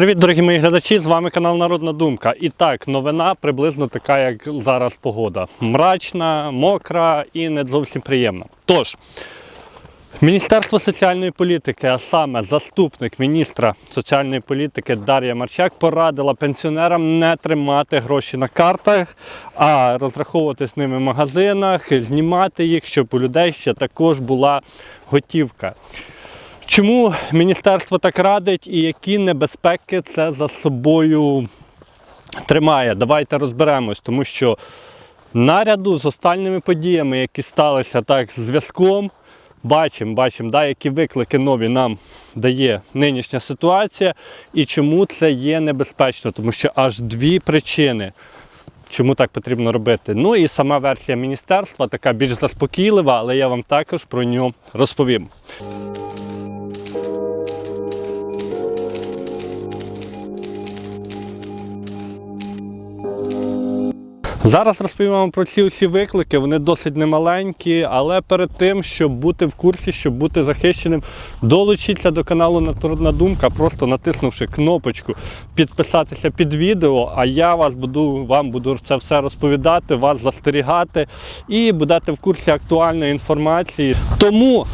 Привіт, дорогі мої глядачі! З вами канал Народна Думка. І так, новина приблизно така, як зараз погода. Мрачна, мокра і не зовсім приємна. Тож, Міністерство соціальної політики, а саме заступник міністра соціальної політики Дар'я Марчак, порадила пенсіонерам не тримати гроші на картах, а розраховуватись ними в магазинах, знімати їх, щоб у людей ще також була готівка. Чому міністерство так радить і які небезпеки це за собою тримає? Давайте розберемось, тому що наряду з останніми подіями, які сталися так з зв'язком, бачимо, бачимо, да, які виклики нові нам дає нинішня ситуація і чому це є небезпечно, тому що аж дві причини. Чому так потрібно робити? Ну і сама версія міністерства така більш заспокійлива, але я вам також про нього розповім. Зараз розповім вам про ці усі виклики. Вони досить немаленькі, але перед тим, щоб бути в курсі, щоб бути захищеним, долучіться до каналу Народна Думка, просто натиснувши кнопочку підписатися під відео. А я вас буду вам буду це все розповідати, вас застерігати і будете в курсі актуальної інформації. Тому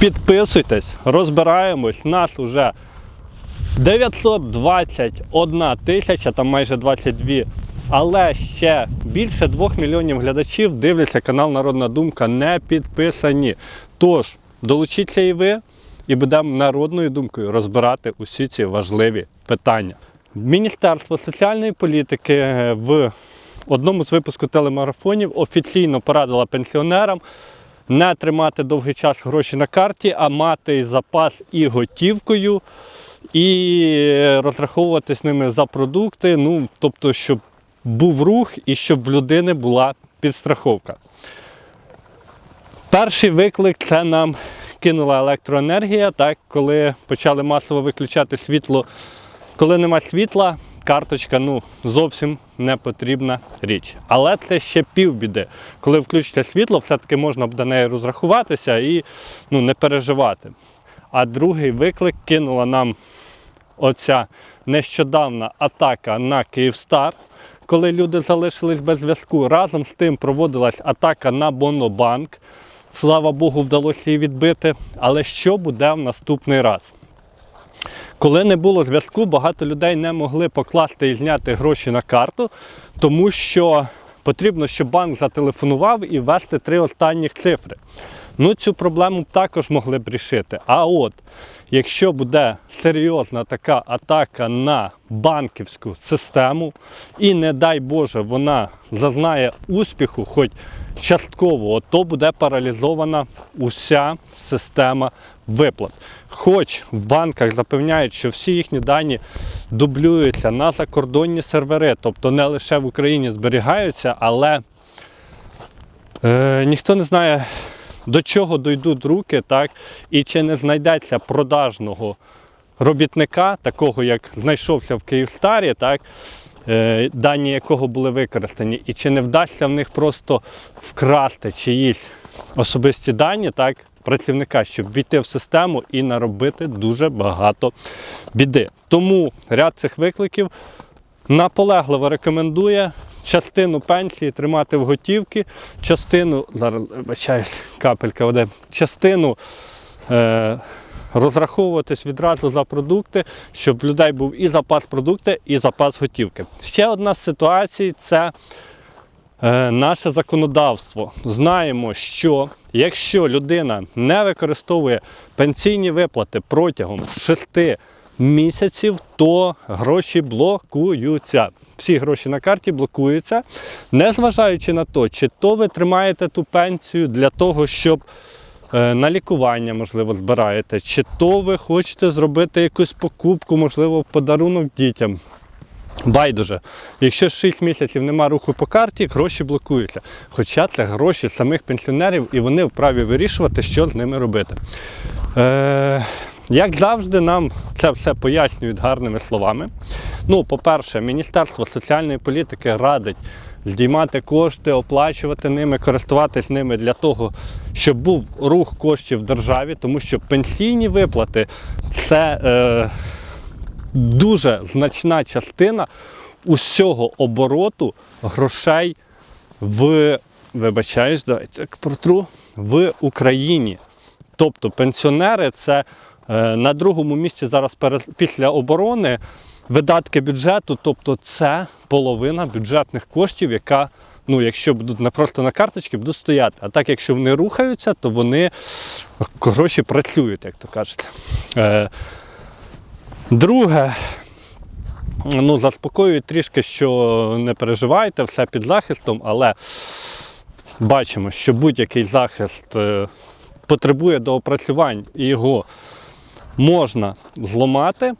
підписуйтесь, розбираємось. Нас уже 921 тисяча, там майже 22 але ще більше 2 мільйонів глядачів дивляться канал Народна Думка, не підписані. Тож, долучіться і ви, і будемо народною думкою розбирати усі ці важливі питання. Міністерство соціальної політики е, в одному з випусків телемарафонів офіційно порадило пенсіонерам не тримати довгий час гроші на карті, а мати запас і готівкою, і розраховуватись ними за продукти. Ну, тобто, щоб був рух і щоб в людини була підстраховка. Перший виклик це нам кинула електроенергія, так, коли почали масово виключати світло. Коли нема світла, карточка ну, зовсім не потрібна річ. Але це ще півбіди. Коли включите світло, все-таки можна буде нею розрахуватися і ну, не переживати. А другий виклик кинула нам оця нещодавна атака на Київстар, коли люди залишились без зв'язку. Разом з тим проводилась атака на Бонобанк. Слава Богу, вдалося її відбити. Але що буде в наступний раз? Коли не було зв'язку, багато людей не могли покласти і зняти гроші на карту, тому що потрібно, щоб банк зателефонував і ввести три останніх цифри. Ну, цю проблему також могли б рішити. А от якщо буде серйозна така атака на банківську систему, і не дай Боже, вона зазнає успіху, хоч частково, то буде паралізована уся система виплат. Хоч в банках запевняють, що всі їхні дані дублюються на закордонні сервери, тобто не лише в Україні зберігаються, але е, ніхто не знає, до чого дійдуть руки, так, і чи не знайдеться продажного робітника, такого як знайшовся в Київстарі, так, е, дані якого були використані, і чи не вдасться в них просто вкрасти чиїсь особисті дані, так, працівника, щоб війти в систему і наробити дуже багато біди. Тому ряд цих викликів наполегливо рекомендує частину пенсії тримати в готівки, частину, зараз вибачаюсь, капелька води, частину е, розраховуватись відразу за продукти, щоб в людей був і запас продукти, і запас готівки. Ще одна з ситуацій це е, наше законодавство. Знаємо, що якщо людина не використовує пенсійні виплати протягом 6 місяців, то гроші блокуються. Всі гроші на карті блокуються, незважаючи на те, чи то ви тримаєте ту пенсію для того, щоб е, на лікування, можливо, збираєте, чи то ви хочете зробити якусь покупку, можливо, подарунок дітям. Байдуже, якщо 6 місяців нема руху по карті, гроші блокуються. Хоча це гроші самих пенсіонерів і вони вправі вирішувати, що з ними робити. Е, як завжди, нам це все пояснюють гарними словами. Ну, по-перше, Міністерство соціальної політики радить здіймати кошти, оплачувати ними, користуватись ними для того, щоб був рух коштів в державі, тому що пенсійні виплати це. Е, дуже значна частина усього обороту грошей в вибачаюсь, давайте протру в Україні. Тобто пенсіонери це на другому місці зараз після оборони видатки бюджету, тобто це половина бюджетних коштів, яка, ну, якщо будуть не просто на карточці, будуть стояти. А так, якщо вони рухаються, то вони гроші працюють, як то кажуть. Е, друге, ну, заспокоюють трішки, що не переживайте, все під захистом, але бачимо, що будь-який захист е, потребує доопрацювань і його можна зламати.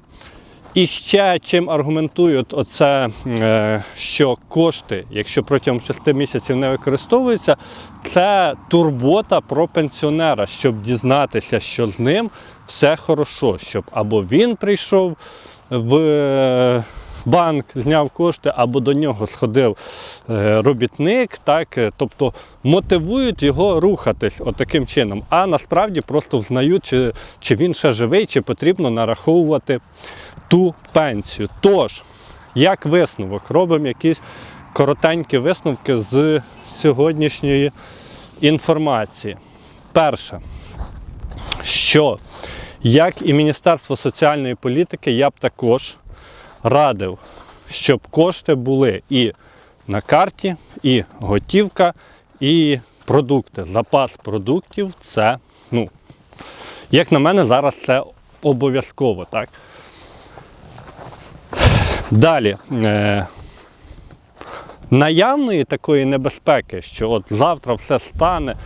І ще чим аргументують оце, е, що кошти, якщо протягом 6 місяців не використовуються, це турбота про пенсіонера, щоб дізнатися, що з ним все хорошо, щоб або він прийшов в банк, зняв кошти, або до нього сходив е, робітник, так, е, тобто мотивують його рухатись отаким чином, а насправді просто взнають, чи, чи він ще живий, чи потрібно нараховувати ту пенсію. Тож, як висновок, робимо якісь коротенькі висновки з сьогоднішньої інформації. Перше, що як і Міністерство соціальної політики, я б також радив, щоб кошти були і на карті, і готівка, і продукти. Запас продуктів це, ну, як на мене, зараз це обов'язково. так. Далі. Е, наявної такої небезпеки, що от завтра все стане,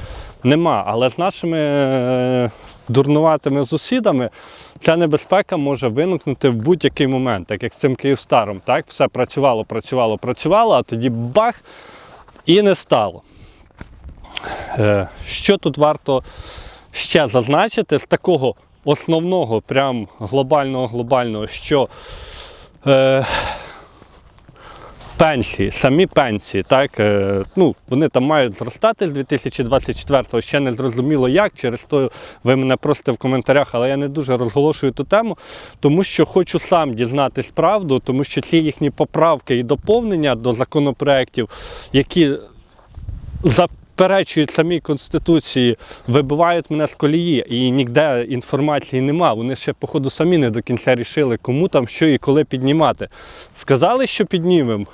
нема. Але з нашими е, дурнуватими сусідами ця небезпека може виникнути в будь-який момент, так як з цим Київстаром. Так? Все працювало, працювало, працювало, а тоді бах і не стало. Е, що тут варто ще зазначити з такого основного, прям глобального глобального, що е, пенсії, самі пенсії, так, е, ну, вони там мають зростати з 2024-го, ще не зрозуміло як, через то ви мене просите в коментарях, але я не дуже розголошую ту тему, тому що хочу сам дізнатись правду, тому що ці їхні поправки і доповнення до законопроєктів, які заперечують самій Конституції, вибивають мене з колії, і ніде інформації нема. Вони ще, походу, самі не до кінця рішили, кому там що і коли піднімати. Сказали, що піднімемо.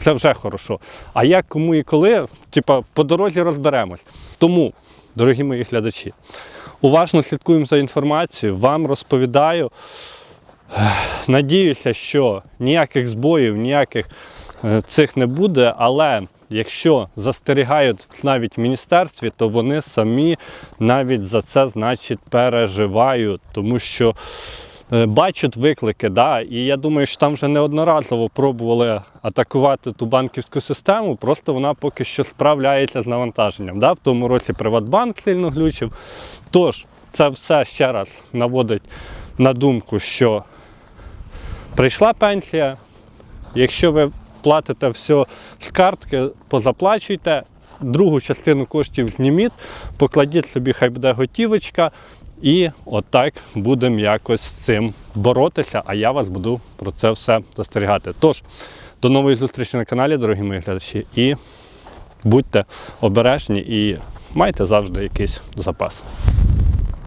Це вже хорошо. А як, кому і коли, типа, по дорозі розберемось. Тому, дорогі мої глядачі, уважно слідкуємо за інформацією, вам розповідаю. Надіюся, що ніяких збоїв, ніяких е, цих не буде, але якщо застерігають навіть в міністерстві, то вони самі навіть за це значить переживають, тому що бачать виклики, да, і я думаю, що там вже неодноразово пробували атакувати ту банківську систему, просто вона поки що справляється з навантаженням. Да? В тому році Приватбанк сильно глючив. Тож, це все ще раз наводить на думку, що прийшла пенсія, якщо ви платите все з картки, позаплачуйте, другу частину коштів зніміть, покладіть собі, хай буде готівочка, і отак будемо якось з цим боротися, а я вас буду про це все застерігати. Тож, до нової зустрічі на каналі, дорогі мої глядачі, і будьте обережні і майте завжди якийсь запас.